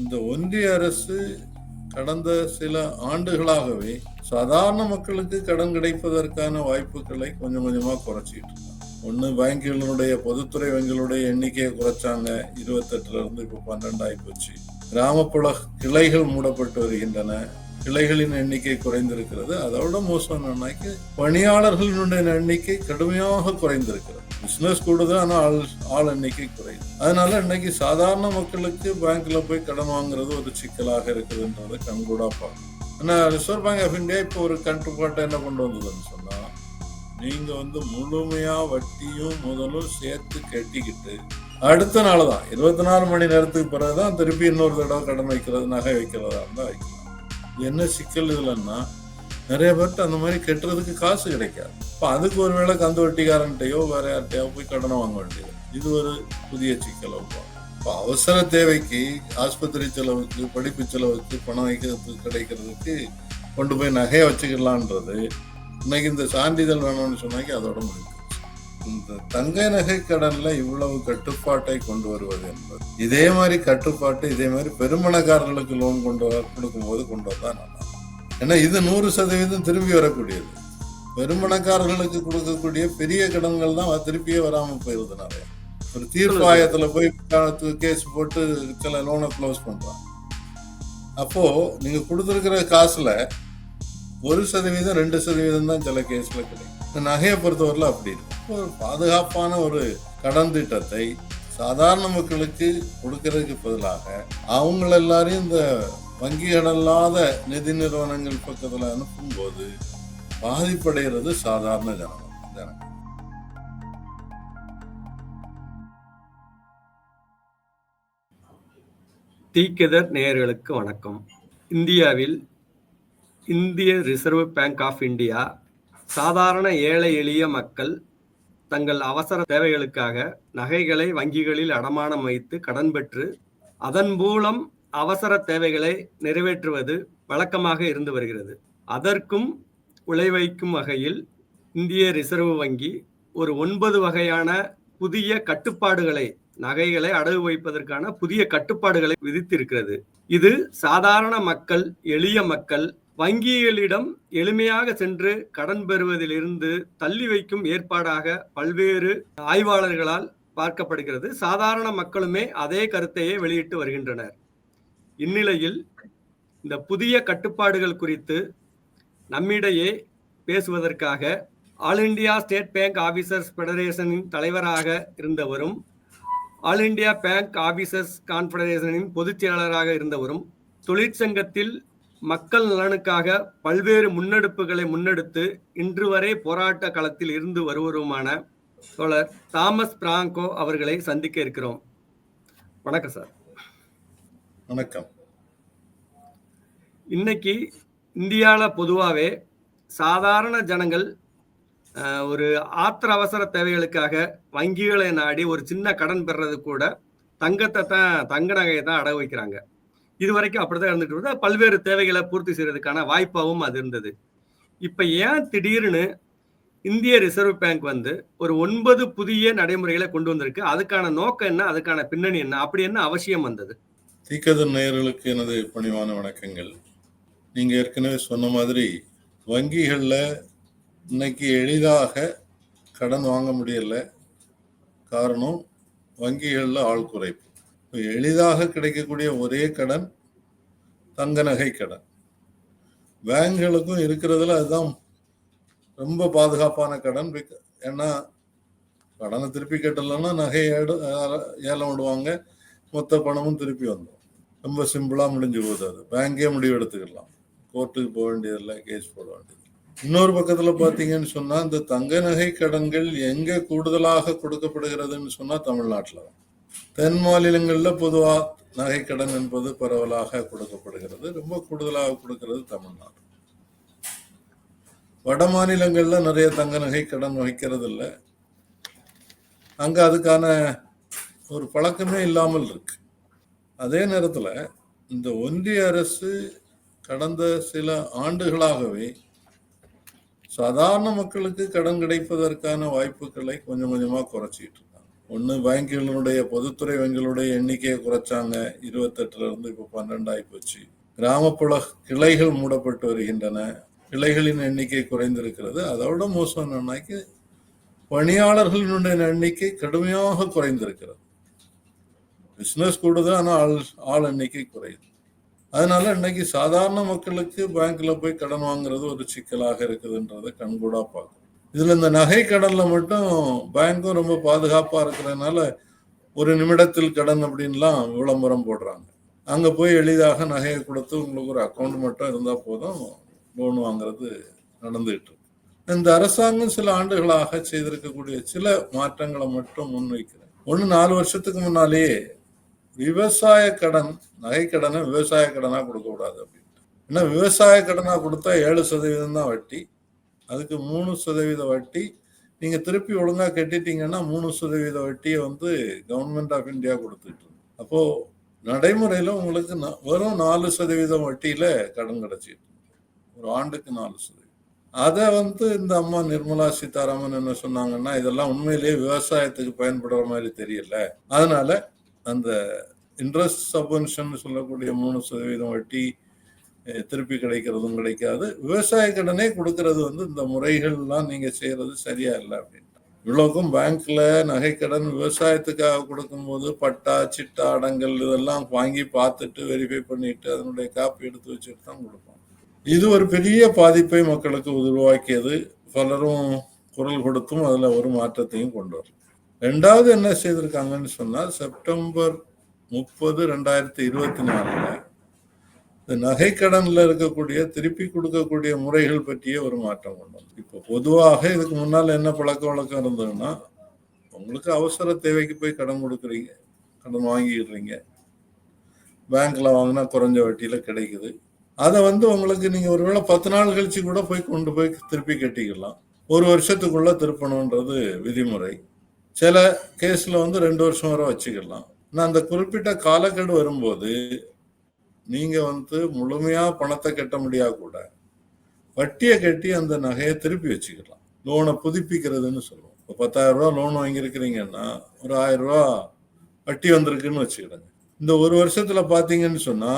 இந்த ஒன்றிய அரசு கடந்த சில ஆண்டுகளாகவே சாதாரண மக்களுக்கு கடன் கிடைப்பதற்கான வாய்ப்புகளை கொஞ்சம் கொஞ்சமா குறைச்சிட்டு இருக்காங்க. ஒன்று வங்கிகளுடைய பொதுத்துறை வங்கிகளுடைய எண்ணிக்கையை குறைச்சாங்க. இருபத்தெட்டுல இருந்து இப்போ பன்னெண்டு ஆகி போச்சு. கிராமப்புற கிளைகள் மூடப்பட்டு வருகின்றன. கிளைகளின் எண்ணிக்கை குறைந்திருக்கிறது. அதோட மோசம் என்னன்னாக்கி பணியாளர்களினுடைய எண்ணிக்கை கடுமையாக குறைந்திருக்கிறது. பிசினஸ் கூடுது ஆனால் ஆள் ஆள் எண்ணிக்கை குறையுது. அதனால இன்னைக்கு சாதாரண மக்களுக்கு பேங்க்ல போய் கடன் வாங்குறது ஒரு சிக்கலாக இருக்குதுன்றதை கண்கூடா பார்க்கணும். ஆனா ரிசர்வ் பேங்க் ஆஃப் இந்தியா இப்போ ஒரு கட்டுப்பாட்டை என்ன கொண்டு வந்ததுன்னு சொன்னால் நீங்க வந்து முழுமையா வட்டியும் முதலும் சேர்த்து கட்டிக்கிட்டு அடுத்த நாள் தான் இருபத்தி நாலு மணி நேரத்துக்கு பிறகு தான் திருப்பி இன்னொரு தடவை கடன் வைக்கிறது நகை வைக்கிறதா இருந்தா வைக்கலாம். என்ன சிக்கல் இதுலன்னா நிறைய பேர்ட்ட அந்த மாதிரி கட்டுறதுக்கு காசு கிடைக்காது. இப்போ அதுக்கு ஒருவேளை கந்து வட்டிக்காரன்ட்டையோ வேற யார்ட்டையோ போய் கடனை வாங்க வேண்டியது. இது ஒரு புதிய சிக்கல் இப்போ அவசர தேவைக்கு ஆஸ்பத்திரி செலவுக்கு படிப்பு செலவுக்கு பணம் வைக்கிறதுக்கு கிடைக்கிறதுக்கு கொண்டு போய் நகையை வச்சுக்கலான்றது இன்னைக்கு இந்த சான்றிதழ் வேணும்னு சொன்னாக்கி அதோட முடிக்கும் இந்த தங்க நகை கடன்ல இவ்வளவு கட்டுப்பாட்டை கொண்டு வருவது என்பது. இதே மாதிரி கட்டுப்பாட்டு இதே மாதிரி பெருமணக்காரர்களுக்கு லோன் கொண்டு வர கொடுக்கும்போது கொண்டு வந்தா நல்லா ஏன்னா இது நூறு சதவீதம் திரும்பி வரக்கூடியது. பெருமணக்காரர்களுக்கு கொடுக்கக்கூடிய பெரிய கடன்கள் தான் திருப்பியே வராம போயிருது நிறைய. ஒரு தீர்ப்பாயத்துல போய் கேஸ் போட்டு சில லோனை க்ளோஸ் பண்றாங்க. அப்போ நீங்க கொடுத்துருக்கிற காசுல ஒரு சதவீதம் ரெண்டு சதவீதம் தான் சில கேஸ்ல கிடைக்கும். இந்த நகையை பொறுத்தவரையில் அப்படி ஒரு பாதுகாப்பான ஒரு கடன் திட்டத்தை சாதாரண மக்களுக்கு கொடுக்கறதுக்கு பதிலாக அவங்க எல்லாரையும் இந்த வங்கிகள் அல்லாத நிதி நிறுவனங்கள் பக்கத்தில் அனுப்பும்போது பாதிப்படைகிறது சாதாரண ஜனம் ஜனங்கள் தீக்கதர் நேயர்களுக்கு வணக்கம். இந்தியாவில் இந்திய ரிசர்வ் பேங்க் ஆஃப் இந்தியா சாதாரண ஏழை எளிய மக்கள் தங்கள் அவசர தேவைகளுக்காக நகைகளை வங்கிகளில் அடமானம் வைத்து கடன் பெற்று அதன் மூலம் அவசர தேவைகளை நிறைவேற்றுவது வழக்கமாக இருந்து வருகிறது. அதற்கும் உழைவைக்கும் வகையில் இந்திய ரிசர்வ் வங்கி ஒரு ஒன்பது வகையான புதிய கட்டுப்பாடுகளை நகைகளை அடகு வைப்பதற்கான புதிய கட்டுப்பாடுகளை விதித்திருக்கிறது. இது சாதாரண மக்கள் எளிய மக்கள் வங்கிகளிடம் எளிமையாக சென்று கடன் பெறுவதிலிருந்து தள்ளி வைக்கும் ஏற்பாடாக பல்வேறு ஆய்வாளர்களால் பார்க்கப்படுகிறது. சாதாரண மக்களுமே அதே கருத்தையே வெளியிட்டு வருகின்றனர். இந்நிலையில் இந்த புதிய கட்டுப்பாடுகள் குறித்து நம்மிடையே பேசுவதற்காக all India state bank officers ஃபெடரேஷனின் தலைவராக இருந்தவரும் ஆல் இண்டியா பேங்க் ஆபீசர்ஸ் கான்ஃபெடரேஷனின் பொதுச் செயலாளராக இருந்தவரும் தொழிற்சங்கத்தில் மக்கள் நலனுக்காக பல்வேறு முன்னெடுப்புகளை முன்னெடுத்து இன்று வரை போராட்ட களத்தில் இருந்து வருவருமான தோழர் தாமஸ் பிராங்கோ அவர்களை சந்திக்க இருக்கிறோம். வணக்கம் சார். வணக்கம். இன்னைக்கு இந்தியாவில் பொதுவாகவே சாதாரண ஜனங்கள் ஒரு ஆத்திர அவசர தேவைகளுக்காக வங்கிகளை நாடி ஒரு சின்ன கடன் பெறது கூட தங்கத்தை தான் தங்க நகையை தான் அடகு வைக்கிறாங்க. இது வரைக்கும் அப்படிதான் இருந்துட்டு இருந்தது. பல்வேறு தேவைகளை பூர்த்தி செய்யறதுக்கான வாய்ப்பாகவும் அது இருந்தது. இப்போ ஏன் திடீர்னு இந்திய ரிசர்வ் பேங்க் வந்து ஒரு ஒன்பது புதிய நடைமுறைகளை கொண்டு வந்திருக்கு. அதுக்கான நோக்கம் என்ன? அதுக்கான பின்னணி என்ன? அப்படி என்ன அவசியம் வந்தது? தீக்கதர் நேயர்களுக்கு எனது பணிவான வணக்கங்கள். நீங்க ஏற்கனவே சொன்ன மாதிரி வங்கிகளில் இன்னைக்கு எளிதாக கடன் வாங்க முடியல. காரணம் வங்கிகளில் ஆள் குறைப்பு. எளிதாக கிடைக்கக்கூடிய ஒரே கடன் தங்க நகை கடன். பேங்குகளுக்கும் இருக்கிறதுல அதுதான் ரொம்ப பாதுகாப்பான கடன். ஏன்னா கடனை திருப்பி கட்டலைன்னா நகை ஏடு ஏலம் விடுவாங்க. மொத்த பணமும் திருப்பி வந்துடும் ரொம்ப சிம்பிளாக முடிஞ்சு போகுது அது. பேங்கே முடிவு எடுத்துக்கலாம். கோர்ட்டுக்கு போக வேண்டியதில்லை கேஸ் போட வேண்டியது இன்னொரு பக்கத்தில் பார்த்தீங்கன்னு சொன்னால் இந்த தங்க நகை கடன்கள் எங்கே கூடுதலாக கொடுக்கப்படுகிறதுன்னு சொன்னால் தமிழ்நாட்டில் தான். தென் மாநிலங்களில் பொதுவா நகை கடன் என்பது பரவலாக கொடுக்கப்படுகிறது. ரொம்ப கூடுதலாக கொடுக்கிறது தமிழ்நாடு. வட மாநிலங்களில் நிறைய தங்க நகை கடன் வகிக்கிறது இல்லை அங்க அதுக்கான ஒரு பழக்கமே இல்லாமல் இருக்கு. அதே நேரத்துல இந்த ஒன்றிய அரசு கடந்த சில ஆண்டுகளாகவே சாதாரண மக்களுக்கு கடன் கிடைப்பதற்கான வாய்ப்புகளை கொஞ்சம் கொஞ்சமா குறைச்சிட்டு ஒன்று வங்கிகளுடைய பொதுத்துறை வங்கிகளுடைய எண்ணிக்கையை குறைச்சாங்க. இருபத்தெட்டுல இருந்து இப்போ பன்னெண்டு ஆகி போச்சு. கிராமப்புற கிளைகள் மூடப்பட்டு வருகின்றன. கிளைகளின் எண்ணிக்கை குறைந்திருக்கிறது. அதோட மோசம் என்னன்னாக்கி பணியாளர்களினுடைய எண்ணிக்கை கடுமையாக குறைந்திருக்கிறது. பிசினஸ் கூடுது ஆனால் ஆள் ஆள் எண்ணிக்கை குறையுது. அதனால இன்னைக்கு சாதாரண மக்களுக்கு பேங்க்ல போய் கடன் வாங்குறது ஒரு சிக்கலாக இருக்குதுன்றதை கண்கூடா பார்க்கணும். இதுல இந்த நகை கடன்ல மட்டும் பேங்க்கும் ரொம்ப பாதுகாப்பா இருக்கிறதுனால ஒரு நிமிடத்தில் கடன் அப்படின்லாம் விளம்பரம் போடுறாங்க. அங்க போய் எளிதாக நகையை கொடுத்து உங்களுக்கு ஒரு அக்கௌண்ட் மட்டும் இருந்தா போதும் லோன் வாங்குறது நடந்துகிட்டு இருக்கு. இந்த அரசாங்கம் சில ஆண்டுகளாக செய்திருக்கக்கூடிய சில மாற்றங்களை மட்டும் முன்வைக்கிறேன். ஒன்று நாலு வருஷத்துக்கு முன்னாலேயே விவசாய கடன் நகை கடனை விவசாய கடனாக கொடுக்கக்கூடாது அப்படின்ட்டு. ஏன்னா விவசாய கடனாக கொடுத்தா ஏழு சதவீதம் தான் வட்டி. அதுக்கு மூணு சதவீத வட்டி. நீங்க திருப்பி ஒழுங்கா கட்டிட்டீங்கன்னா மூணு சதவீத வட்டியை வந்து கவர்மெண்ட் ஆஃப் இந்தியா கொடுத்துட்டு அப்போது அப்போ நடைமுறையில உங்களுக்கு வெறும் நாலு சதவீதம் வட்டியில கடன் கிடைச்சிட்டு ஒரு ஆண்டுக்கு நாலு சதவீதம். அதை வந்து இந்த அம்மா நிர்மலா சீதாராமன் என்ன சொன்னாங்கன்னா இதெல்லாம் உண்மையிலேயே விவசாயத்துக்கு பயன்படுற மாதிரி தெரியல. அதனால அந்த இன்ட்ரெஸ்ட் சப்வென்ஷன் சொல்லக்கூடிய மூணு சதவீதம் வட்டி திருப்பி கிடைக்கிறதும் கிடைக்காது. விவசாய கடனே கொடுக்கறது வந்து இந்த முறைகள்லாம் நீங்க செய்யறது சரியா இல்லை அப்படின்னு இவ்வளோக்கும் பேங்க்ல நகைக்கடன் விவசாயத்துக்காக கொடுக்கும்போது பட்டா சிட்டா அடங்கல் இதெல்லாம் வாங்கி பார்த்துட்டு வெரிஃபை பண்ணிட்டு அதனுடைய காப்பி எடுத்து வச்சுட்டு தான் கொடுப்போம். இது ஒரு பெரிய பாதிப்பை மக்களுக்கு உருவாக்கியது. பலரும் குரல் கொடுத்தும் அதில் ஒரு மாற்றத்தையும் கொண்டு வரும் ரெண்டாவது என்ன செய்திருக்காங்கன்னு சொன்னால் செப்டம்பர் முப்பது ரெண்டாயிரத்தி இருபத்தி நாலில் நகைக்கடனில் இருக்கக்கூடிய திருப்பி கொடுக்கக்கூடிய முறைகள் பற்றிய ஒரு மாற்றம் கொண்டு வந்து இப்போ பொதுவாக இதுக்கு முன்னால் என்ன பழக்க வழக்கம் இருந்ததுன்னா உங்களுக்கு அவசர தேவைக்கு போய் கடன் கொடுக்குறீங்க கடன் வாங்கிடுறீங்க. பேங்க்ல வாங்கினா குறைஞ்ச வட்டியில கிடைக்குது. அதை வந்து உங்களுக்கு நீங்க ஒருவேளை பத்து நாள் கழிச்சு கூட போய் கொண்டு போய் திருப்பி கட்டிக்கலாம். ஒரு வருஷத்துக்குள்ள திருப்பணுன்றது விதிமுறை. சில கேஸ்ல வந்து ரெண்டு வருஷம் வரை வச்சுக்கலாம். நான் அந்த குறிப்பிட்ட காலக்கெடு வரும்போது நீங்க வந்து முழுமையா பணத்தை கட்ட முடியா கூட வட்டியை கட்டி அந்த நகையை திருப்பி வச்சுக்கலாம். லோனை புதுப்பிக்கிறதுன்னு சொல்லுவோம். இப்போ பத்தாயிரம் ரூபா லோன் வாங்கியிருக்கிறீங்கன்னா ஒரு ஆயிரம் ரூபா வட்டி வந்திருக்குன்னு வச்சுக்கிடுங்க. இந்த ஒரு வருஷத்துல பாத்தீங்கன்னு சொன்னா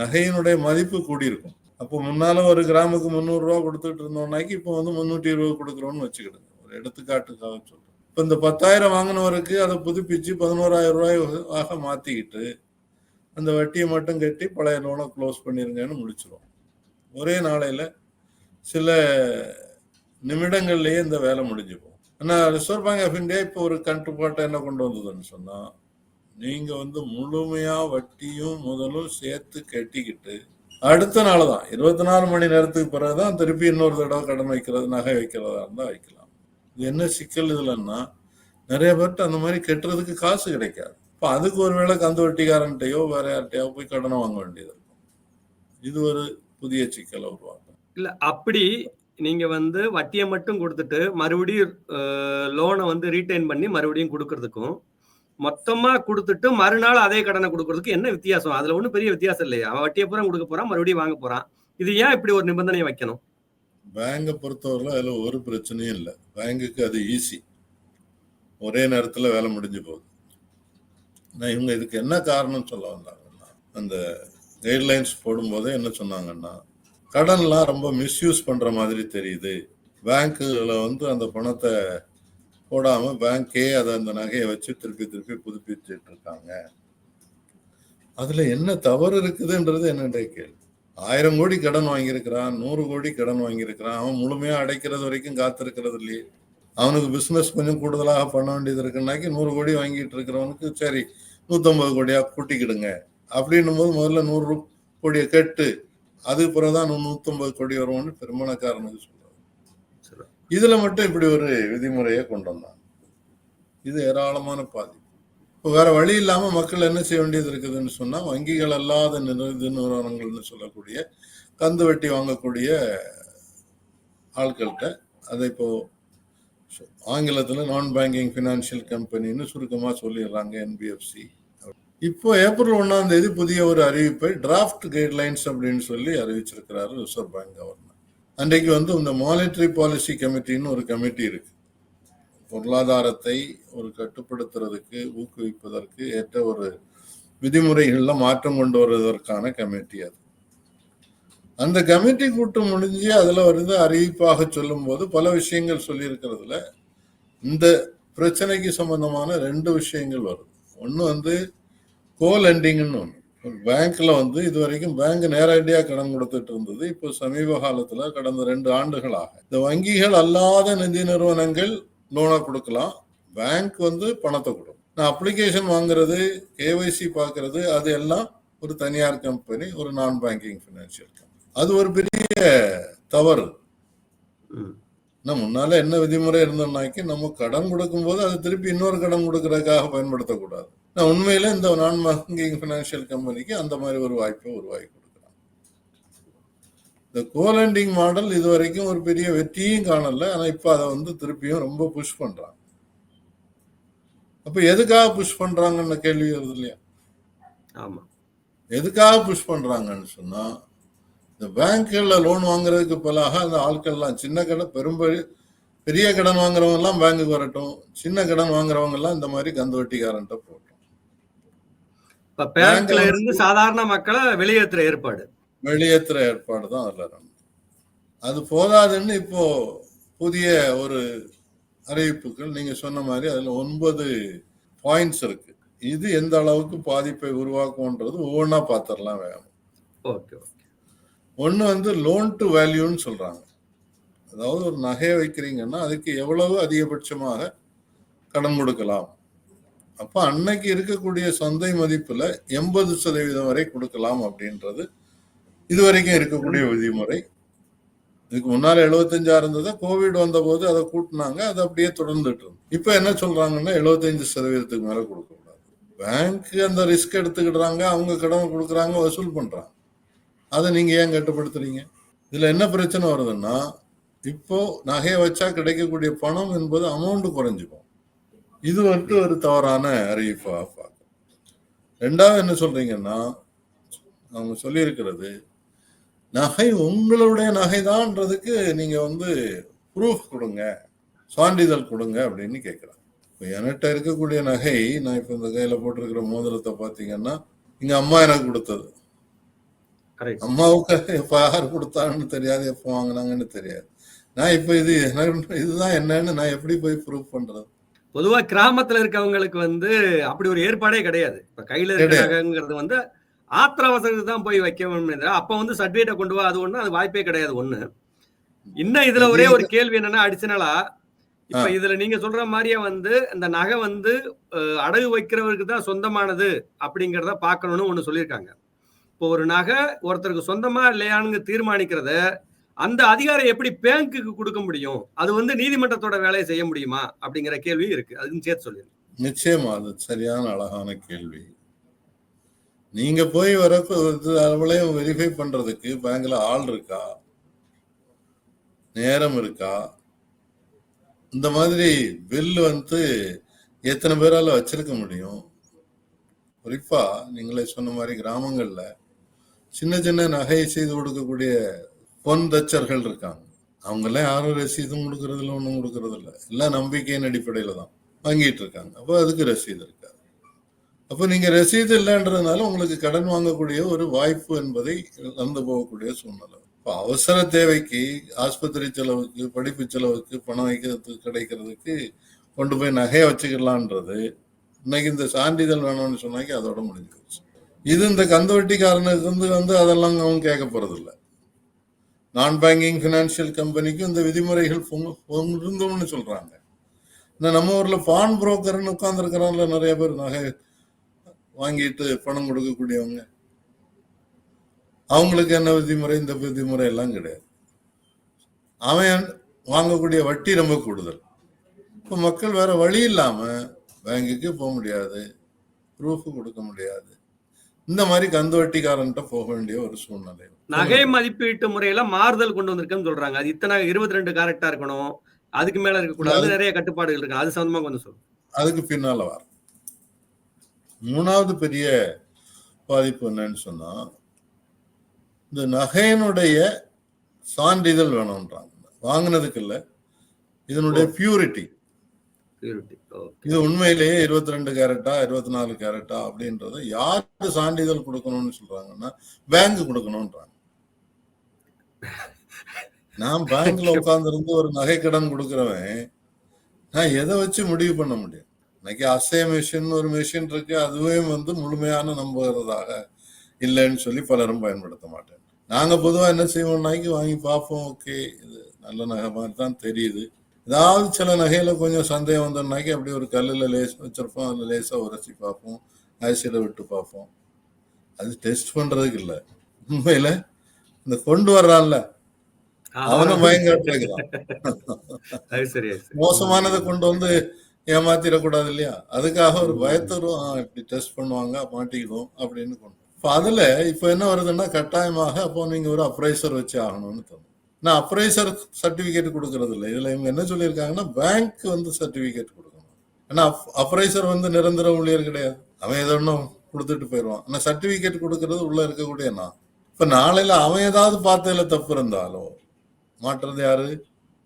நகையினுடைய மதிப்பு கூடியிருக்கும். அப்போ முன்னால ஒரு கிராமுக்கு முந்நூறு ரூபா கொடுத்துட்டு இருந்தோம்னாக்கி இப்போ வந்து முந்நூற்றி இருபது கொடுக்குறோம்னு வச்சுக்கிடுங்க. ஒரு எடுத்துக்காட்டுக்காக சொல்றேன். இப்போ இந்த பத்தாயிரம் வாங்கினவருக்கு அதை புதுப்பிச்சு பதினோராயிரம் ரூபாய் ஆக மாத்திக்கிட்டு அந்த வட்டியை மட்டும் கட்டி பழைய லோனை க்ளோஸ் பண்ணிருங்கன்னு முடிச்சிடும் ஒரே நாளையில சில நிமிடங்கள்லயே இந்த வேலை முடிஞ்சு போகும். ஆனா ரிசர்வ் பேங்க் ஆஃப் இந்தியா இப்போ ஒரு கட்டுப்பாட்டை என்ன கொண்டு வந்ததுன்னு சொன்னா நீங்க வந்து முழுமையா வட்டியும் முதலும் சேர்த்து கட்டிக்கிட்டு அடுத்த நாள் தான் இருபத்தி நாலு மணி நேரத்துக்கு பிறகுதான் திருப்பி இன்னொரு தடவை கடன் வைக்கிறது நகை வைக்கிறதா இருந்தா வைக்கலாம். இது என்ன சிக்கல் இதுலன்னா நிறைய பேர்ட்ட அந்த மாதிரி கட்டுறதுக்கு காசு கிடைக்காது. இப்போ அதுக்கு ஒருவேளை கந்து வட்டிக்காரன்ட்டையோ வேற யார்கிட்டயோ போய் கடனை வாங்க வேண்டியது இருக்கும் இது ஒரு புதிய சிக்கலை உருவாக்கும் இல்ல அப்படி நீங்க வந்து வட்டியை மட்டும் கொடுத்துட்டு மறுபடியும் லோனை வந்து ரீட்டைன் பண்ணி மறுபடியும் கொடுக்கறதுக்கும் மொத்தமா கொடுத்துட்டு மறுநாள் அதே கடனை கொடுக்கறதுக்கு என்ன வித்தியாசம் அதுல ஒண்ணும் பெரிய வித்தியாசம் இல்லையா அவன் வட்டியை பூரா கொடுக்க போறான் மறுபடியும் வாங்க போறான் இது ஏன் இப்படி ஒரு நிபந்தனையை வைக்கணும் பேங்கை பொறுத்தவரை அதுல ஒரு பிரச்சனையும் இல்லை பேங்குக்கு அது ஈஸி ஒரே நேரத்துல வேலை முடிஞ்சு போகுது நான் இவங்க இதுக்கு என்ன காரணம் சொல்ல வந்தாங்கன்னா அந்த கைட்லைன்ஸ் போடும்போதே என்ன சொன்னாங்கன்னா கடன்லாம் ரொம்ப மிஸ்யூஸ் பண்ணுற மாதிரி தெரியுது. பேங்க்குகளில் வந்து அந்த பணத்தை போடாமல் பேங்க்கே அதை அந்த நகையை வச்சு திருப்பி திருப்பி புதுப்பிச்சுட்டு இருக்காங்க. அதில் என்ன தவறு இருக்குதுன்றது என்னுடைய கேள்வி. ஆயிரம் கோடி கடன் வாங்கியிருக்கிறான் நூறு கோடி கடன் வாங்கியிருக்கிறான் அவன் முழுமையாக அடைக்கிறது வரைக்கும் காத்திருக்கிறது இல்லையே. அவனுக்கு பிசினஸ் கொஞ்சம் கூடுதலாக பண்ண வேண்டியது இருக்குன்னாக்கி நூறு கோடி வாங்கிட்டு இருக்கிறவனுக்கு சரி நூத்தம்பது கோடியா கூட்டிக்கிடுங்க. அப்படின்னும் போது முதல்ல நூறு கோடியை கட்டு அதுக்கு பிறகுதான் நூ- நூத்தம்பது கோடி வருவோம்னு பெருமானக்காரனுக்கு சொல்றாரு. இதுல மட்டும் இப்படி ஒரு விதிமுறையை கொண்டு வந்தாங்க இது ஏராளமான பாதிப்பு இப்போ வேற வழி இல்லாம மக்கள் என்ன செய்ய வேண்டியது இருக்குதுன்னு சொன்னா வங்கிகள் அல்லாத நிதி நிறுவனங்கள்னு சொல்லக்கூடிய கந்து வட்டி வாங்கக்கூடிய ஆட்கள்கிட்ட அதை இப்போ ஆங்கிலத்தில் நான் பேங்கிங் ஃபினான்ஷியல் கம்பெனின்னு சுருக்கமாக சொல்லிடுறாங்க என்பிஎஃப்சி இப்போ ஏப்ரல் ஒன்றாம் தேதி புதிய ஒரு அறிவிப்பை டிராஃப்ட் கைட்லைன்ஸ் அப்படின்னு சொல்லி அறிவிச்சிருக்கிறாரு ரிசர்வ் பேங்க் கவர்னர் அன்றைக்கு வந்து இந்த மானிட்டரி பாலிசி கமிட்டின்னு ஒரு கமிட்டி இருக்கு. பொருளாதாரத்தை ஒரு கட்டுப்படுத்துறதுக்கு ஊக்குவிப்பதற்கு ஏற்ற ஒரு விதிமுறைகளில் மாற்றம் கொண்டு வருவதற்கான கமிட்டி அது. அந்த கமிட்டி கூட்டம் முடிஞ்சு அதுல வருது அறிவிப்பாக சொல்லும் போது பல விஷயங்கள் சொல்லியிருக்கிறதுல இந்த பிரச்சனைக்கு சம்பந்தமான ரெண்டு விஷயங்கள் வருது. ஒன்று வந்து கோ லெண்டிங்னு ஒன்று பேங்க்ல வந்து இது வரைக்கும் பேங்க் நேரடியாக கடன் கொடுத்துட்டு இருந்தது. இப்போ சமீப காலத்துல கடந்த ரெண்டு ஆண்டுகளாக. இந்த வங்கிகள் அல்லாத நிதி நிறுவனங்கள் லோனை கொடுக்கலாம். பேங்க் வந்து பணத்தை கொடுக்கும். நான் அப்ளிகேஷன் வாங்குறது கேஒய்சி பார்க்கறது அது எல்லாம் ஒரு தனியார் கம்பெனி ஒரு நான் பேங்கிங் ஃபினான்ஷியல் கம்பெனி அது ஒரு பெரிய தவறு. ம். நான் முன்னால என்ன விதிமுறை இருந்தோம்னாக்கி நம்ம கடன் கொடுக்கும்போது அது திருப்பி இன்னொரு கடன் கொடுக்கறதுக்காக பயன்படுத்தக்கூடாது. நான் உண்மையில இந்த நான் பேங்கிங் ஃபினான்ஷியல் கம்பெனிக்கு அந்த மாதிரி ஒரு வாய்ப்பை உருவாக்கி கொடுக்குறாங்க. இந்த கோலண்டிங் மாடல் இது வரைக்கும் ஒரு பெரிய வெற்றியும் காணல. ஆனா இப்ப அதை வந்து திருப்பியும் ரொம்ப புஷ் பண்றாங்க. அப்ப எதுக்காக புஷ் பண்றாங்கன்னு கேள்வி வருது இல்லையா? ஆமா. எதுக்காக புஷ் பண்றாங்கன்னு சொன்னா இந்த பேங்க்ல லோன் வாங்குறதுக்கு பதிலாக அந்த ஆட்கள்லாம் சின்ன கடன் பெரும்பெரிய பெரிய கடன் வாங்குறவங்க எல்லாம் பேங்குக்கு வரட்டும். சின்ன கடன் வாங்குறவங்க எல்லாம் இந்த மாதிரி கந்து வட்டிக்காரன்ட்ட போட்டோம் இப்ப பேங்க்ல இருந்து சாதாரண மக்களை வெளியேற்றுற ஏற்பாடு. வெளியேற்றுற ஏற்பாடு தான் அதுல அது போதாதுன்னு இப்போ புதிய ஒரு அறிவிப்புகள் நீங்க சொன்ன மாதிரி அதுல ஒன்பது பாயிண்ட்ஸ் இருக்கு. இது எந்த அளவுக்கு பாதிப்பை உருவாக்கும்ன்றது ஒவ்வொன்றா பார்த்துடலாம் வேணும். ஓகே. ஒன்று வந்து லோன் டு வேல்யூன்னு சொல்கிறாங்க அதாவது ஒரு நகையை வைக்கிறீங்கன்னா அதுக்கு எவ்வளவு அதிகபட்சமாக கடன் கொடுக்கலாம்? அப்போ அன்னைக்கு இருக்கக்கூடிய சந்தை மதிப்பில் எண்பது சதவீதம் வரை கொடுக்கலாம் அப்படின்றது இது வரைக்கும் இருக்கக்கூடிய விதிமுறை. இதுக்கு முன்னால் எழுபத்தஞ்சா இருந்தது கோவிட் வந்தபோது அதை கூட்டினாங்க அது அப்படியே தொடர்ந்துட்டு இருந்தது இப்போ என்ன சொல்றாங்கன்னா 75% சதவீதத்துக்கு மேலே கொடுக்கக்கூடாது. பேங்க் அந்த ரிஸ்க் எடுத்துக்கிடுறாங்க அவங்க கடன் கொடுக்குறாங்க வசூல் பண்ணுறாங்க அதை நீங்க ஏன் கட்டுப்படுத்துறீங்க? இதுல என்ன பிரச்சனை வருதுன்னா இப்போ நகையை வச்சா கிடைக்கக்கூடிய பணம் என்பது அமௌண்ட் குறைஞ்சிக்கும் இது வந்துட்டு ஒரு தவறான அறிவிப்பா பார்க்கும் ரெண்டாவது என்ன சொல்றீங்கன்னா அவங்க சொல்லியிருக்கிறது நகை உங்களுடைய நகைதான்றதுக்கு நீங்க வந்து ப்ரூஃப் கொடுங்க சான்றிதழ் கொடுங்க அப்படின்னு கேட்குறாங்க. இப்போ என்கிட்ட இருக்கக்கூடிய நகை நான் இப்போ இந்த கையில் போட்டிருக்கிற மோதிரத்தை பார்த்தீங்கன்னா எங்கள் அம்மா எனக்கு கொடுத்தது. அம்மாவுக்கு எப்ப யார் கொடுத்தாங்கன்னு தெரியாது எப்போ வாங்கினாங்கன்னு தெரியாது. நான் இப்ப இது இதுதான் என்னன்னு நான் எப்படி போய் ப்ரூவ் பண்றது? பொதுவா கிராமத்துல இருக்கவங்களுக்கு வந்து அப்படி ஒரு ஏற்பாடே கிடையாது. இப்ப கையில இருக்க கிடையாது. நகைங்கிறது வந்து ஆத்திர தான் போய் வைக்க வேண்டியது அப்ப வந்து சர்டிபிகேட்டை கொண்டு வா அது ஒண்ணு அது வாய்ப்பே கிடையாது ஒண்ணு. இன்னும் இதுல ஒரே ஒரு கேள்வி என்னன்னா அடிஷனலா இப்ப. இதுல நீங்க சொல்ற மாதிரியே வந்து இந்த நகை வந்து அடகு வைக்கிறவருக்கு தான் சொந்தமானது அப்படிங்கறத பார்க்கணும்னு ஒண்ணு சொல்லியிருக்காங்க. இப்போ ஒரு நகை ஒருத்தருக்கு சொந்தமா இல்லையான்னு தீர்மானிக்கிறத அந்த அதிகாரம் எப்படி பேங்க்குக்கு கொடுக்க முடியும்? அது வந்து நீதிமன்றத்தோட வேலையை செய்ய முடியுமா? அப்படிங்கிற கேள்வி இருக்கு. அதுன்னு சேர்த்து சொல்லிடுறேன் நிச்சயமா அது சரியான அழகான கேள்வி. நீங்க போய் வரப்ப வெரிஃபை பண்றதுக்கு பேங்க்ல ஆள் இருக்கா? நேரம் இருக்கா? இந்த மாதிரி பில் வந்து எத்தனை பேரால வச்சிருக்க முடியும்? குறிப்பா நீங்களே சொன்ன மாதிரி கிராமங்கள்ல சின்ன சின்ன நகையை செய்து கொடுக்கக்கூடிய பொன் தச்சர்கள் இருக்காங்க. அவங்களாம் யாரும் ரசீதும் கொடுக்கறது இல்லை ஒன்றும் கொடுக்கறது இல்லை எல்லாம் நம்பிக்கையின் அடிப்படையில தான் வாங்கிட்டு இருக்காங்க. அப்போ அதுக்கு ரசீது இருக்காது அப்போ நீங்க ரசீது இல்லைன்றதுனால உங்களுக்கு கடன் வாங்கக்கூடிய ஒரு வாய்ப்பு என்பதை நடந்து போகக்கூடிய சூழ்நிலை. இப்போ அவசர தேவைக்கு ஆஸ்பத்திரி செலவுக்கு படிப்பு செலவுக்கு பணம் வைக்கிறதுக்கு கிடைக்கிறதுக்கு கொண்டு போய் நகையை வச்சுக்கலான்றது இன்னைக்கு இந்த சான்றிதழ் வேணும்னு சொன்னாக்கி அதோட முடிஞ்சு போச்சு. இது இந்த கந்து வட்டிக்காரனுக்கு வந்து வந்து அதெல்லாம் அவன் கேட்க போறது நான் பேங்கிங் ஃபினான்ஷியல் கம்பெனிக்கும் இந்த விதிமுறைகள் பொங்கு- பொருந்தும்னு சொல்றாங்க. இந்த நம்ம ஊர்ல பான் புரோக்கர்னு உட்கார்ந்துருக்கிறான்ல நிறைய பேர் நகை வாங்கிட்டு பணம் கொடுக்கக்கூடியவங்க. அவங்களுக்கு என்ன விதிமுறை? இந்த விதிமுறை எல்லாம் கிடையாது. அவன் வாங்கக்கூடிய வட்டி ரொம்ப கூடுதல். இப்போ மக்கள் வேற வழி இல்லாம பேங்குக்கு போக முடியாது. ப்ரூஃப் கொடுக்க முடியாது. இந்த மாதிரி கந்து வட்டிக்காரன்ட்ட போக வேண்டிய ஒரு சூழ்நிலை. நகை மதிப்பீட்டு முறையில மாறுதல் கொண்டு வந்திருக்குன்னு சொல்றாங்க. அது இத்தனை இருபத்தி ரெண்டு கேரக்டா இருக்கணும். அதுக்கு மேல இருக்கக்கூடாது. நிறைய கட்டுப்பாடுகள் இருக்கு. அது சம்பந்தமா கொஞ்சம் சொல்லுங்க அதுக்கு பின்னால வர மூணாவது பெரிய பாதிப்பு என்னன்னு சொன்னா இந்த நகையினுடைய சான்றிதழ் வேணும்ன்றாங்க. வாங்கினதுக்கு இல்ல. இதனுடைய பியூரிட்டி பியூரிட்டி இது உண்மையிலேயே இருபத்தி ரெண்டு கேரட்டா இருபத்தி நாலு கேரட்டா அப்படின்றத யாருக்கு சான்றிதழ் கொடுக்கணும்னு சொல்றாங்கன்னா பேங்க் கொடுக்கணும்ன்றாங்க. நான் பேங்க்ல உட்கார்ந்து இருந்து ஒரு நகை கடன் கொடுக்கறவன் நான் எதை வச்சு முடிவு பண்ண முடியும்? இன்னைக்கு அசே மிஷின் ஒரு மிஷின் இருக்கு அதுவே வந்து முழுமையான நம்புகிறதாக இல்லைன்னு சொல்லி பலரும் பயன்படுத்த மாட்டேன். நாங்க பொதுவா என்ன செய்வோம்னாக்கி வாங்கி பார்ப்போம். ஓகே இது நல்ல நகை மாதிரி தான் தெரியுது. ஏதாவது சில நகையில கொஞ்சம் சந்தேகம் வந்தோம்னாக்கி அப்படி ஒரு கல்லுல லேஸ் வச்சிருப்போம் அதுல லேசா உரசி பார்ப்போம் ஆசிட விட்டு பார்ப்போம். அது டெஸ்ட் பண்றதுக்கு இல்ல. உண்மையில இந்த கொண்டு வர்றான்ல அவனும் சரி மோசமானதை கொண்டு வந்து ஏமாத்திடக்கூடாது இல்லையா? அதுக்காக ஒரு பயத்தரும் இப்படி டெஸ்ட் பண்ணுவாங்க மாட்டிக்கிடும் அப்படின்னு கொண்டு இப்ப அதுல இப்ப என்ன வருதுன்னா கட்டாயமாக அப்போ நீங்க ஒரு அப்ரைசர் வச்சு ஆகணும்னு தோணும். நான் அப்ரைசர் சர்டிபிகேட் கொடுக்கறது இல்லை இதுல இவங்க என்ன சொல்லியிருக்காங்கன்னா பேங்க் வந்து சர்டிபிகேட் கொடுக்கணும். ஏன்னா அப்ரைசர் வந்து நிரந்தர ஊழியர் கிடையாது. அவன் ஏதோ ஒன்றும் கொடுத்துட்டு போயிடுவான். ஆனா சர்டிபிகேட் கொடுக்கறது உள்ள இருக்கக்கூடிய நான். இப்ப நாளையில அவன் ஏதாவது பார்த்ததுல தப்பு இருந்தாலோ மாற்றுறது யாரு?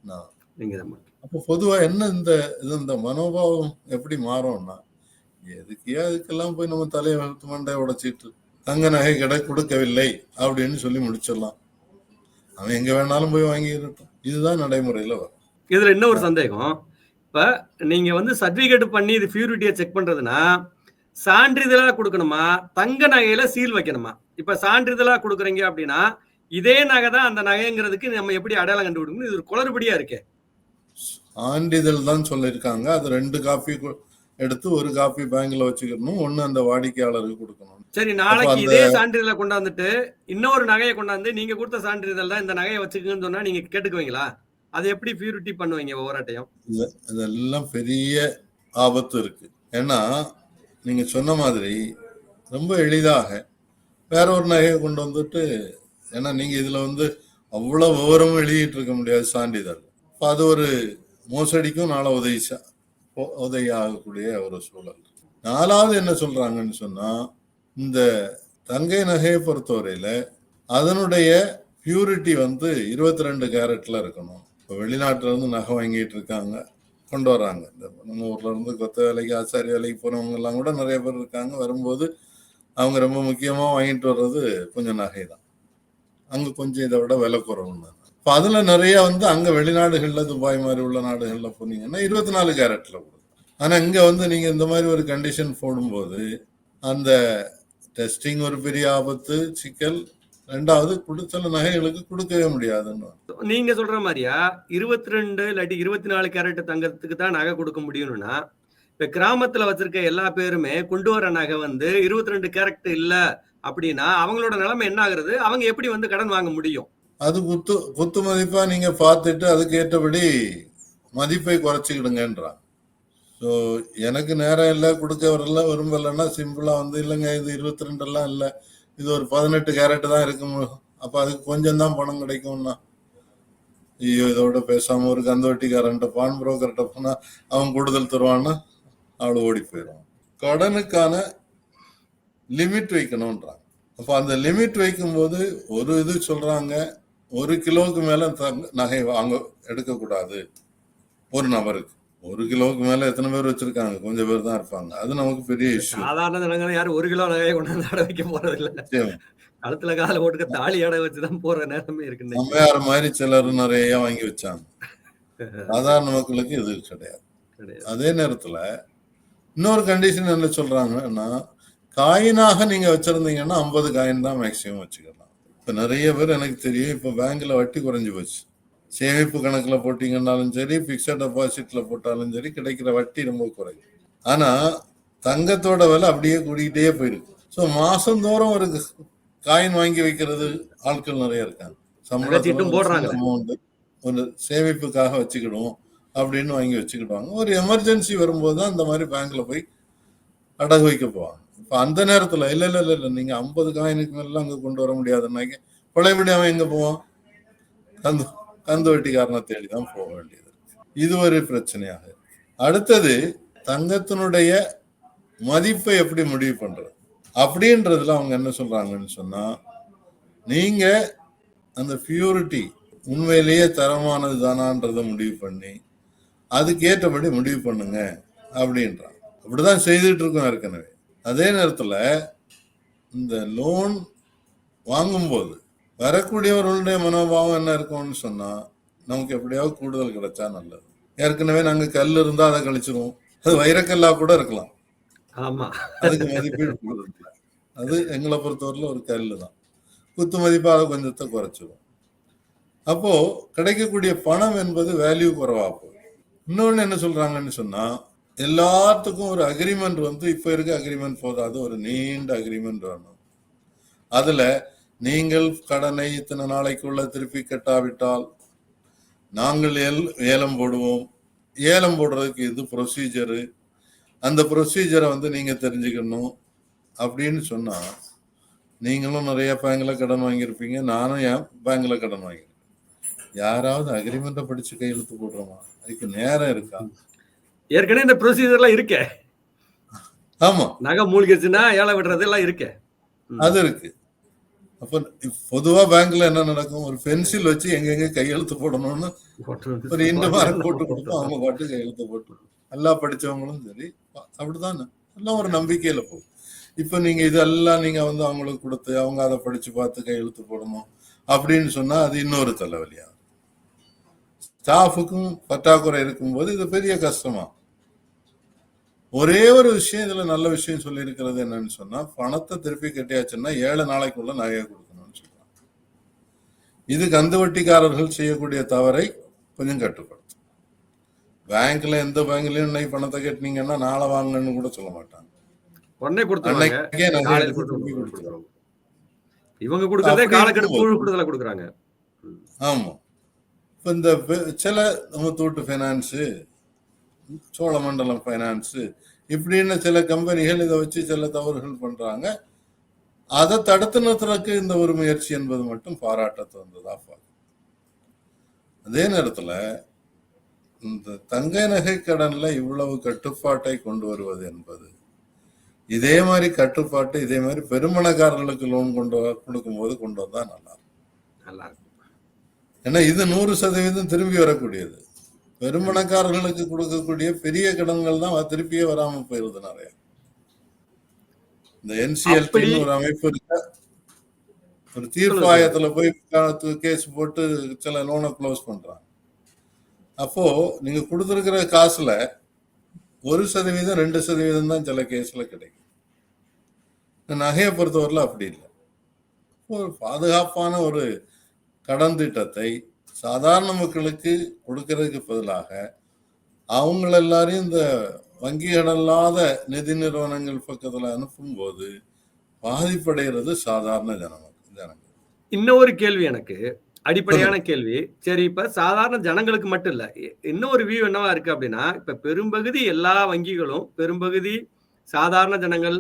நான். அப்போ பொதுவா என்ன இந்த இது இந்த மனோபாவம் எப்படி மாறும்னா எதுக்கே அதுக்கெல்லாம் போய் நம்ம தலையை மண்டையை உடைச்சிட்டு தங்க நகை கடை கொடுக்கவில்லை அப்படின்னு சொல்லி முடிச்சிடலாம். அவன் எங்க வேணாலும் போய் வாங்கிடட்டும் இதுதான் நடைமுறையில வரும். இதுல இன்னொரு சந்தேகம். இப்ப நீங்க வந்து சர்டிபிகேட் பண்ணி இது பியூரிட்டியை செக் பண்றதுன்னா சான்றிதழா கொடுக்கணுமா? தங்க நகையில சீல் வைக்கணுமா? இப்ப சான்றிதழா கொடுக்குறீங்க அப்படின்னா இதே நகை தான் அந்த நகைங்கிறதுக்கு நம்ம எப்படி அடையாளம் கண்டுபிடிக்கணும் இது ஒரு குளறுபடியா இருக்கே. சான்றிதழ் தான் சொல்லியிருக்காங்க. அது ரெண்டு காப்பி எடுத்து ஒரு காப்பி பேங்க்ல வச்சுக்கணும். ஒண்ணு அந்த வாடிக்கையாளருக்கு கொடுக்கணும். சரி நாளைக்கு இதே சான்றிதழை கொண்டாந்துட்டு இன்னொரு நகையை கொண்டாந்து நீங்க கொடுத்த சான்றிதழ் தான் இந்த நகையை வச்சுக்கோங்கன்னு சொன்னா நீங்க கேட்டுக்குவீங்களா? அது எப்படி பியூரிட்டி பண்ணுவீங்க ஒவ்வொருட்டையும் இதெல்லாம் பெரிய ஆபத்து இருக்கு. ஏன்னா நீங்க சொன்ன மாதிரி ரொம்ப எளிதாக வேற ஒரு நகையை கொண்டு வந்துட்டு ஏன்னா நீங்க இதுல வந்து அவ்வளவு விவரமும் எழுதிட்டு இருக்க முடியாது சான்றிதழ். அப்ப அது ஒரு மோசடிக்கும் நாளை உதவி உதவி ஆகக்கூடிய ஒரு சூழல். நாலாவது என்ன சொல்றாங்கன்னு சொன்னா இந்த தங்கை நகையை பொறுத்தவரையில அதனுடைய பியூரிட்டி வந்து இருபத்தி ரெண்டு கேரட்ல இருக்கணும். இப்போ வெளிநாட்டுல இருந்து நகை வாங்கிட்டு இருக்காங்க கொண்டு வராங்க. இந்த நம்ம ஊர்ல இருந்து கொத்த வேலைக்கு ஆச்சாரிய வேலைக்கு போறவங்க எல்லாம் கூட நிறைய பேர் இருக்காங்க. வரும்போது அவங்க ரொம்ப முக்கியமா வாங்கிட்டு வர்றது கொஞ்சம் நகை தான். அங்க கொஞ்சம் இதை விட விலை குறவுன்னு. இப்போ அதுல நிறைய வந்து அங்க வெளிநாடுகள்ல துபாய் மாதிரி உள்ள நாடுகள்ல போனீங்கன்னா இருபத்தி நாலு கேரட்ல கொடுக்கும் ஆனா இங்க வந்து நீங்க இந்த மாதிரி ஒரு கண்டிஷன் போடும்போது அந்த டெஸ்டிங் ஒரு பெரிய ஆபத்து சிக்கல் ரெண்டாவது சில நகைகளுக்கு கொடுக்கவே முடியாதுன்னு. நீங்க சொல்ற மாதிரியா இருபத்தி ரெண்டு இல்லாட்டி இருபத்தி நாலு கேரட் தங்கத்துக்கு தான் நகை கொடுக்க முடியும்னா இப்ப கிராமத்துல வச்சிருக்க எல்லா பேருமே கொண்டு வர நகை வந்து இருபத்தி ரெண்டு கேரட் இல்ல அப்படின்னா அவங்களோட நிலைமை என்ன ஆகுறது? அவங்க எப்படி வந்து கடன் வாங்க முடியும்? அது குத்து குத்து மதிப்பா நீங்க பார்த்துட்டு அதுக்கு ஏற்றபடி மதிப்பை குறைச்சிக்கிடுங்கன்றான் ஸோ எனக்கு நேரம் இல்லை கொடுக்க வரல விரும்பலைன்னா சிம்பிளாக வந்து இல்லைங்க இது இருபத்தி ரெண்டெல்லாம் இல்லை. இது ஒரு பதினெட்டு கேரட் தான் இருக்கும். அப்போ அதுக்கு கொஞ்சம் தான் பணம் கிடைக்கும்னா. ஐயோ இதோட பேசாமல் ஒரு கந்தவட்டிக்காரன்ட்ட பான் புரோக்கர்கிட்ட போனால் அவன் கூடுதல் தருவான்னா அவளை ஓடி போயிடுவான் கடனுக்கான லிமிட் வைக்கணுன்றாங்க. அப்போ அந்த லிமிட் வைக்கும்போது ஒரு இது சொல்கிறாங்க ஒரு கிலோவுக்கு மேலே தங்க- நகை வாங்க எடுக்கக்கூடாது. ஒரு நபருக்கு. ஒரு கிலோவுக்கு மேல எத்தனை பேர் வச்சிருக்காங்க? கொஞ்சம் பேர் தான் இருப்பாங்க. அது நமக்கு பெரிய இஷ்யூ சாதாரண ஜனங்க யாரும் ஒரு கிலோ நகையை கொண்டாந்து அடை வைக்க போறது இல்ல கழுத்துல கால போட்டுக்க தாலி அடை வச்சுதான் போற நேரமே இருக்கு. அம்மையார் மாதிரி சிலர் நிறைய வாங்கி வச்சாங்க. சாதாரண மக்களுக்கு இது கிடையாது. அதே நேரத்துல இன்னொரு கண்டிஷன் என்ன சொல்றாங்கன்னா காயினாக நீங்க வச்சிருந்தீங்கன்னா ஐம்பது காயின் தான் மேக்சிமம் வச்சுக்கலாம். இப்ப நிறைய பேர் எனக்கு தெரியும் இப்ப பேங்க்ல வட்டி குறைஞ்சு போச்சு. சேமிப்பு கணக்குல போட்டீங்கன்னாலும் சரி பிக்சட் டெபாசிட்ல போட்டாலும் சரி கிடைக்கிற வட்டி ரொம்ப குறையும். ஆனா தங்கத்தோட விலை அப்படியே கூடிக்கிட்டே போயிருக்கு. ஸோ மாசந்தோறும் ஒரு காயின் வாங்கி வைக்கிறது ஆட்கள் நிறைய இருக்காங்க. அமௌண்ட் ஒரு சேமிப்புக்காக வச்சுக்கிடுவோம் அப்படின்னு வாங்கி வச்சுக்கிடுவாங்க. ஒரு எமர்ஜென்சி வரும்போது தான் இந்த மாதிரி பேங்க்ல போய் அடகு வைக்க போவாங்க. இப்போ அந்த நேரத்துல இல்ல இல்ல இல்ல இல்ல நீங்க ஐம்பது காயினுக்கு மேல அங்க கொண்டு வர முடியாதுன்னாக்க பழையபடி அவன் எங்க போவான்? கந்து வெட்டிக்காரனை தேடி தான் போக வேண்டியது. இது ஒரு பிரச்சனையாக அடுத்தது தங்கத்தினுடைய மதிப்பை எப்படி முடிவு பண்றது? அப்படின்றதுல அவங்க என்ன சொல்றாங்கன்னு சொன்னா நீங்க அந்த பியூரிட்டி உண்மையிலேயே தரமானது தானான்றதை முடிவு பண்ணி அதுக்கேற்றபடி முடிவு பண்ணுங்க அப்படின்றான் அப்படிதான் செய்துட்டு இருக்கோம் ஏற்கனவே. அதே நேரத்தில் இந்த லோன் வாங்கும்போது வரக்கூடியவர்களுடைய மனோபாவம் என்ன இருக்கும்னு சொன்னா நமக்கு எப்படியாவது கூடுதல் கிடைச்சா நல்லது. ஏற்கனவே நாங்க கல் இருந்தா அதை கழிச்சிருவோம். அது வைரக்கல்லா கூட இருக்கலாம். அதுக்கு மதிப்பீடு அது எங்களை பொறுத்தவரையில ஒரு கல் தான். குத்து மதிப்பா அதை கொஞ்சத்தை குறைச்சிரும். அப்போ கிடைக்கக்கூடிய பணம் என்பது வேல்யூ குறைவா போகுது. இன்னொன்னு என்ன சொல்றாங்கன்னு சொன்னா எல்லாத்துக்கும் ஒரு அக்ரிமெண்ட் வந்து இப்ப இருக்க அக்ரிமெண்ட் போதாது. ஒரு நீண்ட அக்ரிமெண்ட் வேணும். அதுல நீங்கள் கடனை இத்தனை நாளைக்குள்ள திருப்பி கட்டாவிட்டால் நாங்கள் ஏல்- ஏலம் போடுவோம். ஏலம் போடுறதுக்கு இது ப்ரொசீஜரு அந்த ப்ரொசீஜரை வந்து நீங்க தெரிஞ்சுக்கணும் அப்படின்னு சொன்னா நீங்களும் நிறைய பேங்க்ல கடன் வாங்கியிருப்பீங்க. நானும் என் பேங்க்ல கடன் வாங்கியிருக்கேன். யாராவது அக்ரிமெண்ட்டை படிச்சு கையெழுத்து போடுறோமா? அதுக்கு நேரம் இருக்கா? ஏற்கனவே இந்த ப்ரொசீஜர்லாம் இருக்கே. ஆமா. நகை மூழ்கிடுச்சுன்னா ஏழை விடுறது எல்லாம் இருக்கே. அது இருக்கு. அப்ப பொதுவா பேங்க்ல என்ன நடக்கும்? ஒரு பென்சில் வச்சு எங்கெங்க கையெழுத்து போடணும்னு ஒரு இண்டு மார்க் போட்டு கொடுப்போம். அவங்க பாட்டு கையெழுத்து போட்டு நல்லா படிச்சவங்களும் சரி அப்படிதான் எல்லாம் ஒரு நம்பிக்கையில போகும். இப்ப நீங்க இதெல்லாம் நீங்க வந்து அவங்களுக்கு கொடுத்து அவங்க அதை படிச்சு பார்த்து கையெழுத்து போடணும் அப்படின்னு சொன்னா அது இன்னொரு தலைவலியா? ஸ்டாஃபுக்கும் பற்றாக்குறை இருக்கும்போது இது பெரிய கஷ்டமா? ஒரே ஒரு விஷயம் இதுல நல்ல விஷயம் சொல்லி இருக்கிறது என்னன்னு சொன்னா பணத்தை திருப்பி கட்டியாச்சுன்னா ஏழு நாளைக்குள்ள நகையை கொடுக்கணும்னு சொல்றாங்க. இது கந்து வட்டிக்காரர்கள் செய்யக்கூடிய தவறை கொஞ்சம் கட்டுப்படுத்தும். பேங்க்ல எந்த பேங்க்லயும் இன்னைக்கு பணத்தை கட்டினீங்கன்னா நாளை வாங்கன்னு கூட சொல்ல மாட்டாங்க. உடனே கொடுத்துருவாங்க. அன்னைக்கே நகையை காலையில எடுத்து கொடுத்து திருப்பி கொடுத்துருவாங்க. கொடுத்துருவாங்க. இவங்க கொடுக்கறதே காலக்கெடுப்பு கூடுதலா கொடுக்குறாங்க. ஆமா. இப்ப இந்த சில நம்ம தூட்டு ஃபைனான்ஸு சோழமண்டலம் ஃபைனான்ஸு இப்படின்னு சில கம்பெனிகள் இதை வச்சு சில தவறுகள் பண்றாங்க. அதை தடுத்து நிறுத்துறதுக்கு இந்த ஒரு முயற்சி என்பது மட்டும் பாராட்டத்து வந்ததா பார்க்கும் அதே நேரத்துல இந்த தங்க நகை கடன்ல இவ்வளவு கட்டுப்பாட்டை கொண்டு வருவது என்பது இதே மாதிரி கட்டுப்பாட்டு இதே மாதிரி பெருமணக்காரர்களுக்கு லோன் கொண்டு கொடுக்கும்போது கொண்டு வந்தா நல்லா இருக்கும். நல்லா இருக்கும். ஏன்னா இது நூறு சதவீதம் திரும்பி வரக்கூடியது. பெருமணக்காரர்களுக்கு கொடுக்கக்கூடிய பெரிய கடன்கள் தான் திருப்பியே வராம போயிருது நிறைய. இந்த என்சிஎல்டின்னு ஒரு அமைப்பு இருக்கு. ஒரு தீர்ப்பாயத்துல போய் கேஸ் போட்டு சில லோனை க்ளோஸ் பண்றாங்க. அப்போ நீங்க கொடுத்துருக்கிற காசுல ஒரு சதவீதம் ரெண்டு சதவீதம் தான் சில கேஸ்ல கிடைக்கும். நகையை பொறுத்தவரையில அப்படி இல்லை. ஒரு பாதுகாப்பான ஒரு கடன் திட்டத்தை சாதாரண மக்களுக்கு கொடுக்கறதுக்கு பதிலாக அவங்கள எல்லாரையும் இந்த வங்கிகள் அல்லாத நிதி நிறுவனங்கள் பக்கத்துல அனுப்பும்போது பாதிப்படைகிறது சாதாரண ஜனம் ஜனங்கள். இன்னொரு கேள்வி எனக்கு. அடிப்படையான கேள்வி. சரி இப்ப சாதாரண ஜனங்களுக்கு மட்டும் இல்ல இன்னொரு வியூ என்னவா இருக்கு அப்படின்னா இப்ப பெரும்பகுதி எல்லா வங்கிகளும் பெரும்பகுதி சாதாரண ஜனங்கள்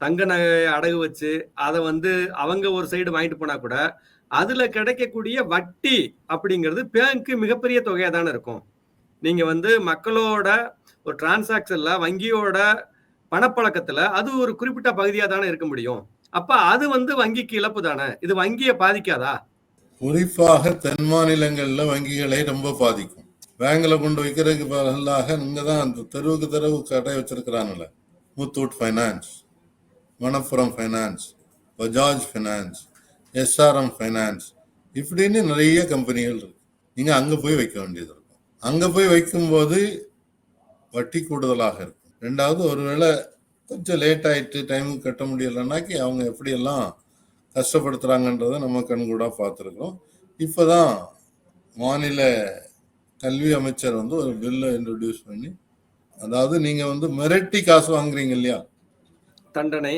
தங்க நகையை அடகு வச்சு அதை வந்து அவங்க ஒரு சைடு வாங்கிட்டு போனா கூட அதுல கிடைக்கக்கூடிய வட்டி அப்படிங்கிறது பேங்க்கு மிகப்பெரிய தொகையா தானே இருக்கும். நீங்க வந்து மக்களோட ஒரு டிரான்சாக்ஷன்ல வங்கியோட பணப்பழக்கத்துல அது ஒரு குறிப்பிட்ட பகுதியா தானே இருக்க முடியும். அப்ப அது வந்து வங்கிக்கு இழப்பு தானே? இது வங்கியை பாதிக்காதா? குறிப்பாக தென் மாநிலங்கள்ல வங்கிகளை ரொம்ப பாதிக்கும். பேங்க்ல கொண்டு வைக்கிறதுக்கு பதிலாக இங்க தான் அந்த தெருவுக்கு தெருவு கடை வச்சிருக்கிறாங்கல்ல. Muthoot finance Manappuram finance Bajaj finance SRM finance இப்படின்னு நிறைய கம்பெனிகள் இருக்கு. நீங்கள் அங்கே போய் வைக்க வேண்டியது இருக்கும். அங்கே போய் வைக்கும்போது வட்டி கூடுதலாக இருக்கும். ரெண்டாவது ஒருவேளை கொஞ்சம் லேட் ஆயிட்டு டைமுக்கு கட்ட முடியலைன்னாக்கி அவங்க எப்படியெல்லாம் கஷ்டப்படுத்துறாங்கன்றதை நம்ம கண்கூடாக பார்த்துருக்கோம் இப்போ தான் மாநில கல்வி அமைச்சர் வந்து ஒரு பில்லை இன்ட்ரடியூஸ் பண்ணி அதாவது நீங்கள் வந்து மிரட்டி காசு வாங்குறீங்க இல்லையா? தண்டனை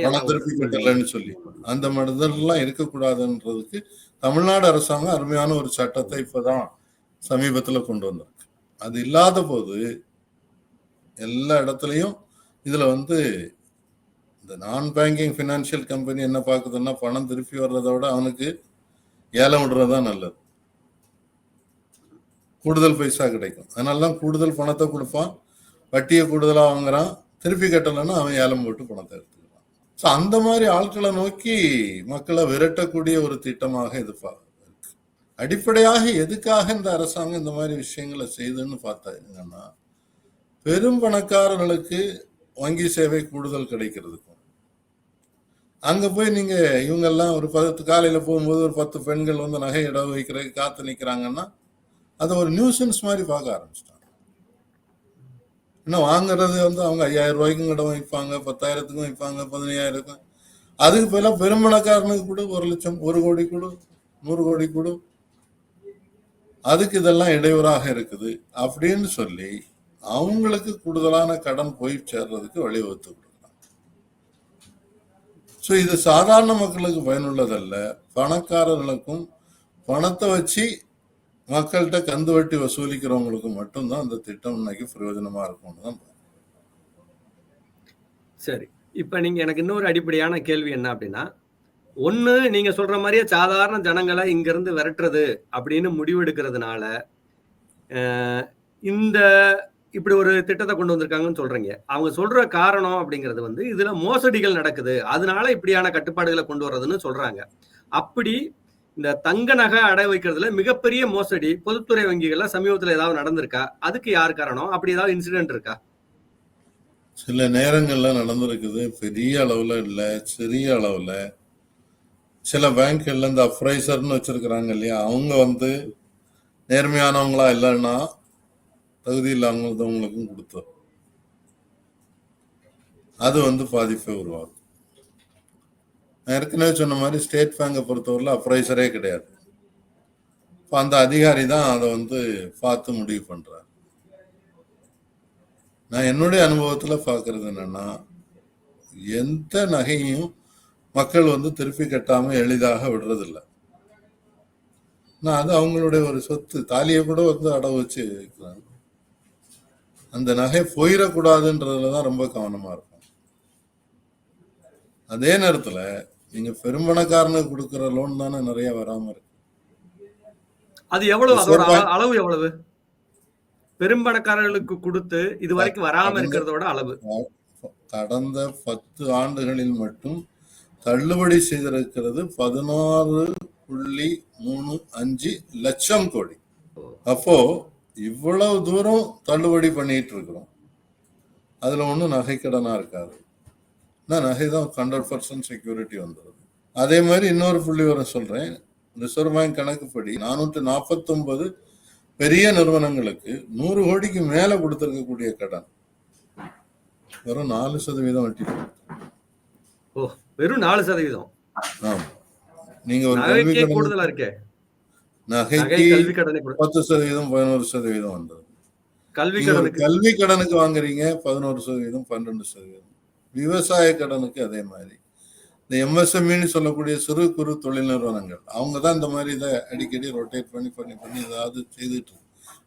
சொல்லி. அந்த மனிதர்கள்லாம் இருக்கக்கூடாதுன்றதுக்கு தமிழ்நாடு அரசாங்கம் அருமையான ஒரு சட்டத்தை இப்பதான் சமீபத்துல கொண்டு வந்திருக்கு. அது இல்லாத போது எல்லா இடத்துலையும் இதுல வந்து இந்த நான் பேங்கிங் ஃபினான்ஷியல் கம்பெனி என்ன பார்க்குதுன்னா பணம் திருப்பி வர்றதை விட அவனுக்கு ஏலம் விடுறது தான் நல்லது. கூடுதல் பைசா கிடைக்கும். அதனால தான் கூடுதல் பணத்தை கொடுப்பான். வட்டியை கூடுதலா வாங்குறான். திருப்பி கட்டலைன்னா அவன் ஏலம் போட்டு பணத்தை எடுத்துக்கிறான். ஸோ அந்த மாதிரி ஆட்களை நோக்கி மக்களை விரட்டக்கூடிய ஒரு திட்டமாக இது பா- அடிப்படையாக எதுக்காக இந்த அரசாங்கம் இந்த மாதிரி விஷயங்களை செய்துன்னு பார்த்தீங்கன்னா பெரும் பணக்காரர்களுக்கு வங்கி சேவை கூடுதல் கிடைக்கிறதுக்கும். அங்க போய் நீங்க இவங்கெல்லாம் ஒரு பத்து காலையில போகும்போது ஒரு பத்து பெண்கள் வந்து நகை இடம் வைக்கிறதுக்கு காத்து நிக்கிறாங்கன்னா அதை ஒரு நியூசன்ஸ் மாதிரி பார்க்க ஆரம்பிச்சிட்டாங்க. இன்னும் வாங்குறது வந்து அவங்க ஐயாயிரம் ரூபாய்க்கும் கடன் வைப்பாங்க பத்தாயிரத்துக்கும் வைப்பாங்க பதினையாயிரத்துக்கும். அதுக்கு பதிலாக பெரும்பணக்காரனுக்கு கூட ஒரு லட்சம் ஒரு கோடி கொடு நூறு கோடி கொடு. அதுக்கு இதெல்லாம் இடையூறாக இருக்குது அப்படின்னு சொல்லி அவங்களுக்கு கூடுதலான கடன் போய் சேர்றதுக்கு வழிவகுத்து கொடுக்கலாம் ஸோ இது சாதாரண மக்களுக்கு பயனுள்ளதல்ல. பணக்காரர்களுக்கும் பணத்தை வச்சு மக்கள்கிட்ட கந்து வட்டி வசூலிக்கிறவங்களுக்கு மட்டும்தான் அந்த திட்டம் இன்னைக்கு பிரயோஜனமா இருக்கும்னு தான் சரி. இப்ப நீங்க எனக்கு இன்னொரு அடிப்படையான கேள்வி என்ன அப்படின்னா ஒண்ணு நீங்க சொல்ற மாதிரியே சாதாரண ஜனங்களை இங்க இருந்து விரட்டுறது அப்படின்னு முடிவெடுக்கிறதுனால இந்த இப்படி ஒரு திட்டத்தை கொண்டு வந்திருக்காங்கன்னு சொல்றீங்க. அவங்க சொல்ற காரணம் அப்படிங்கிறது வந்து இதுல மோசடிகள் நடக்குது. அதனால இப்படியான கட்டுப்பாடுகளை கொண்டு வர்றதுன்னு சொல்றாங்க. அப்படி இந்த தங்க நகை அடை வைக்கிறதுல மிகப்பெரிய மோசடி. பொதுத்துறை வங்கிகள்ல சமீபத்துல ஏதாவது நடந்திருக்கா? அதுக்கு யார் காரணம்? அப்படி ஏதாவது இன்சிடென்ட் இருக்கா? சில நேரங்கள்ல நடந்திருக்குது. பெரிய அளவுல இல்ல சிறிய அளவுல. சில பேங்க்ல இந்த அப்ரைசர்னு வச்சிருக்கிறாங்க இல்லையா? அவங்க வந்து நேர்மையானவங்களா இல்லைன்னா தகுதி இல்லாதவங்களுக்கும் கொடுத்தோம். அது வந்து பாதிப்பை உருவாக்கும். நான் ஏற்கனவே சொன்ன மாதிரி ஸ்டேட் பேங்கை பொறுத்தவரையில் அப்ரைசரே கிடையாது. இப்போ அந்த அதிகாரி தான் அதை வந்து பார்த்து முடிவு பண்ணுறார் நான் என்னுடைய அனுபவத்தில் பார்க்கறது என்னன்னா எந்த நகையும் மக்கள் வந்து திருப்பி கட்டாமல் எளிதாக விடுறதில்ல. நான் அது அவங்களுடைய ஒரு சொத்து. தாலியை கூட வந்து அடவு வச்சு வைக்கிறாங்க அந்த நகை போயிடக்கூடாதுன்றதுல தான் ரொம்ப கவனமாக இருக்கும். அதே நேரத்துல நீங்க பெரும்பணக்காரனுக்கு கொடுக்குற லோன் தானே நிறைய வராம இருக்கு. அது எவ்வளவு? அளவு எவ்வளவு? பெரும்பணக்காரர்களுக்கு கொடுத்து இது வரைக்கும் வராம இருக்கிறதோட அளவு. கடந்த பத்து ஆண்டுகளில் மட்டும் தள்ளுபடி செய்திருக்கிறது பதினாறு புள்ளி மூணு அஞ்சு லட்சம் கோடி. அப்போ இவ்வளவு தூரம் தள்ளுபடி பண்ணிட்டு இருக்கிறோம். அதுல ஒன்றும் நகைக்கடனா இருக்காது. நான் நகை தான் ஹண்ட்ரட் பர்சன்ட் செக்யூரிட்டி வந்துடுது அதே மாதிரி இன்னொரு புள்ளி வரம் சொல்றேன். ரிசர்வ் பேங்க் கணக்குப்படி நானூற்று நாற்பத்தொன்பது பெரிய நிறுவனங்களுக்கு நூறு கோடிக்கு மேல கொடுத்திருக்கக்கூடிய கடன். வெறும் நாலு சதவீதம் வட்டி ஓ வெறும் நாலு சதவீதம்? ஆமா. நீங்க ஒரு கல்வி கூடுதலா இருக்கே. நகை நகைக்கு பத்து சதவீதம் பதினோரு சதவீதம் வந்தது. கல்வி கல்வி கடனுக்கு வாங்குறீங்க பதினோரு சதவீதம் பன்னெண்டு சதவீதம். விவசாய கடனுக்கு அதே மாதிரி. இந்த எம்எஸ்எம்இன்னு சொல்லக்கூடிய சிறு குறு தொழில் நிறுவனங்கள் அவங்க தான் இந்த மாதிரி இதை அடிக்கடி ரொட்டேட் பண்ணி பண்ணி பண்ணி ஏதாவது செய்துட்டு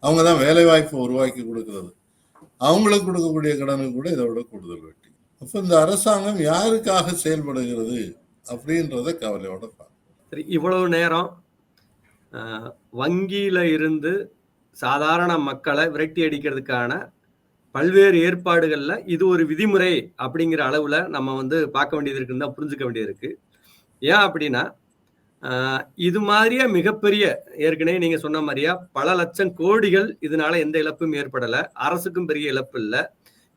அவங்க தான் வேலை வாய்ப்பை உருவாக்கி கொடுக்கறது. அவங்களுக்கு கொடுக்கக்கூடிய கடனுக்கு கூட இதை விட கூடுதல் வட்டி. அப்போ இந்த அரசாங்கம் யாருக்காக செயல்படுகிறது அப்படின்றத கவலையோட பார்க்கணும். சரி இவ்வளவு நேரம் வங்கியில இருந்து சாதாரண மக்களை விரட்டி அடிக்கிறதுக்கான பல்வேறு ஏற்பாடுகள்ல இது ஒரு விதிமுறை அப்படிங்கிற அளவுல நம்ம வந்து பார்க்க வேண்டியது இருக்குன்னு தான் புரிஞ்சுக்க வேண்டியது இருக்கு. ஏன் அப்படின்னா இது மாதிரியே மிகப்பெரிய ஏற்கனவே நீங்க சொன்ன மாதிரியா பல லட்சம் கோடிகள் இதனால எந்த இழப்பும் ஏற்படலை. அரசுக்கும் பெரிய இழப்பு இல்லை.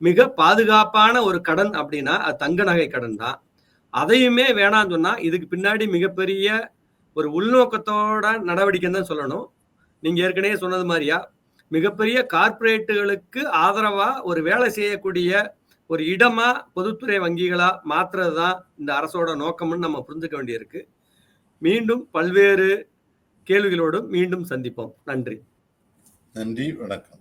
மிக பாதுகாப்பான ஒரு கடன் அப்படின்னா அது தங்க நகை கடன் தான். அதையுமே வேணாம்னு சொன்னா இதுக்கு பின்னாடி மிகப்பெரிய ஒரு உள்நோக்கத்தோட நடவடிக்கை தான் சொல்லணும். நீங்க ஏற்கனவே சொன்னது மாதிரியா மிகப்பெரிய கார்ப்பரேட்டுகளுக்கு ஆதரவா ஒரு வேலை செய்யக்கூடிய ஒரு இடமா பொதுத்துறை வங்கிகளா மாத்துறது தான் இந்த அரசோட நோக்கம்னு நம்ம புரிஞ்சுக்க வேண்டியிருக்கு. மீண்டும் பல்வேறு கேள்விகளோடும் மீண்டும் சந்திப்போம். நன்றி. நன்றி. வணக்கம்.